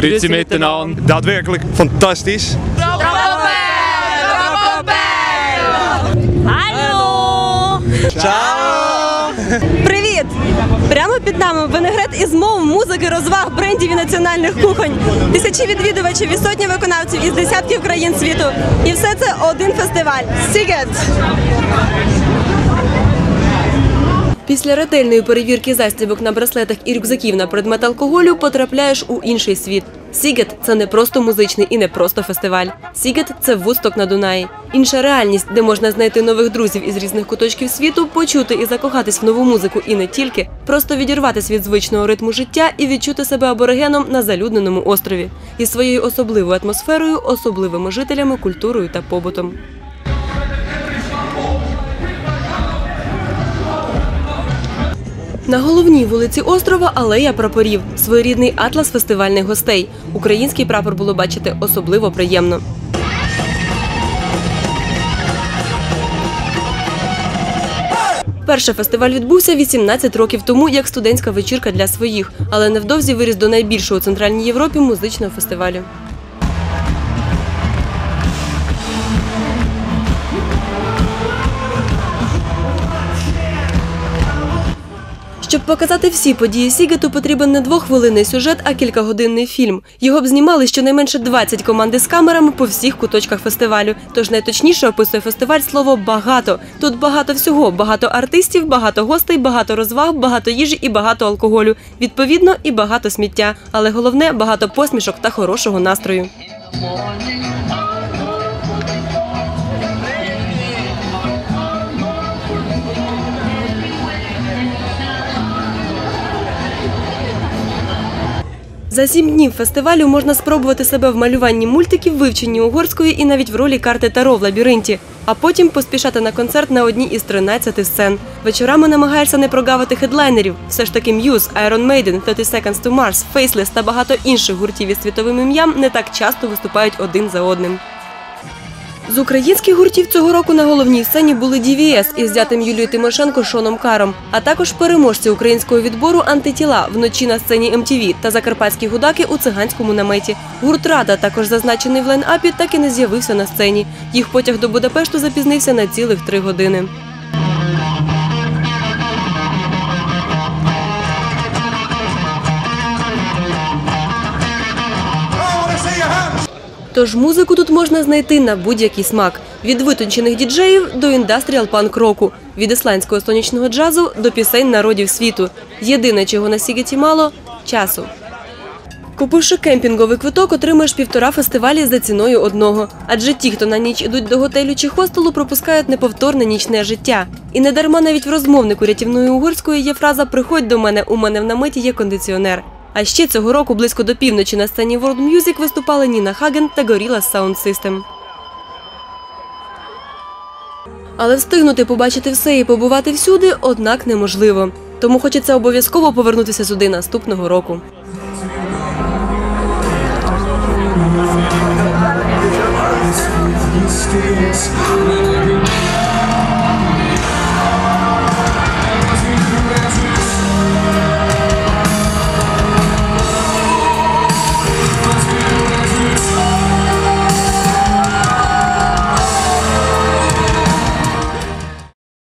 Grüezi miteinander. Daadwerkelijk fantastisch. Алло! Привіт! Прямо під нами винегрет із мов, музики, розваг, брендів і національних кухонь. Тисячі відвідувачів і сотні виконавців із десятків країн світу. І все це один фестиваль. Сігет! Після ретельної перевірки застібок на браслетах і рюкзаків на предмет алкоголю потрапляєш у інший світ. Сігет це не просто музичний і не просто фестиваль. Сігет це вусток на Дунаї. Інша реальність, де можна знайти нових друзів із різних куточків світу, почути і закохатись в нову музику, і не тільки, просто відірватися від звичного ритму життя і відчути себе аборигеном на залюдненому острові із своєю особливою атмосферою, особливими жителями, культурою та побутом. На головній вулиці острова алея прапорів, своєрідний атлас фестивальних гостей. Український прапор було бачити особливо приємно. Перший фестиваль відбувся 18 років тому як студентська вечірка для своїх, але невдовзі виріс до найбільшого у Центральній Європі музичного фестивалю. Показати всі події Сігету, потрібен не двохвилинний сюжет, а кількагодинний фільм. Його б знімали щонайменше 20 команди з камерами по всіх куточках фестивалю. Тож найточніше описує фестиваль слово багато. Тут багато всього: багато артистів, багато гостей, багато розваг, багато їжі і багато алкоголю. Відповідно, і багато сміття. Але головне багато посмішок та хорошого настрою. За сім днів фестивалю можна спробувати себе в малюванні мультиків, вивченні угорської і навіть в ролі карти Таро в лабіринті, а потім поспішати на концерт на одній із 13 сцен. Вечорами намагаєшся не прогавити хедлайнерів. Все ж таки Muse, Iron Maiden, 30 Seconds to Mars, Faceless та багато інших гуртів із світовим ім'ям не так часто виступають один за одним. З українських гуртів цього року на головній сцені були «ДІВІЕС» із зятим Юлією Тимошенко Шоном Каром, а також переможці українського відбору антитіла вночі на сцені МТВ та закарпатські гудаки у циганському наметі. Гурт Рада, також зазначений в лайн-апі, так і не з'явився на сцені. Їх потяг до Будапешту запізнився на цілих три години. Тож музику тут можна знайти на будь-який смак від витончених діджеїв до індастріал панк року, від ісландського сонячного джазу до пісень народів світу. Єдине, чого на Сігеті мало часу. Купивши кемпінговий квиток, отримаєш півтора фестивалі за ціною одного. Адже ті, хто на ніч ідуть до готелю чи хостелу, пропускають неповторне нічне життя. І не дарма навіть в розмовнику рятівної угорської є фраза Приходь до мене, у мене в наметі є кондиціонер. А ще цього року близько до півночі на сцені World Music виступали Ніна Хаген та Gorillaz Sound System. Але встигнути побачити все і побувати всюди, однак неможливо. Тому хочеться обов'язково повернутися сюди наступного року. Mistakes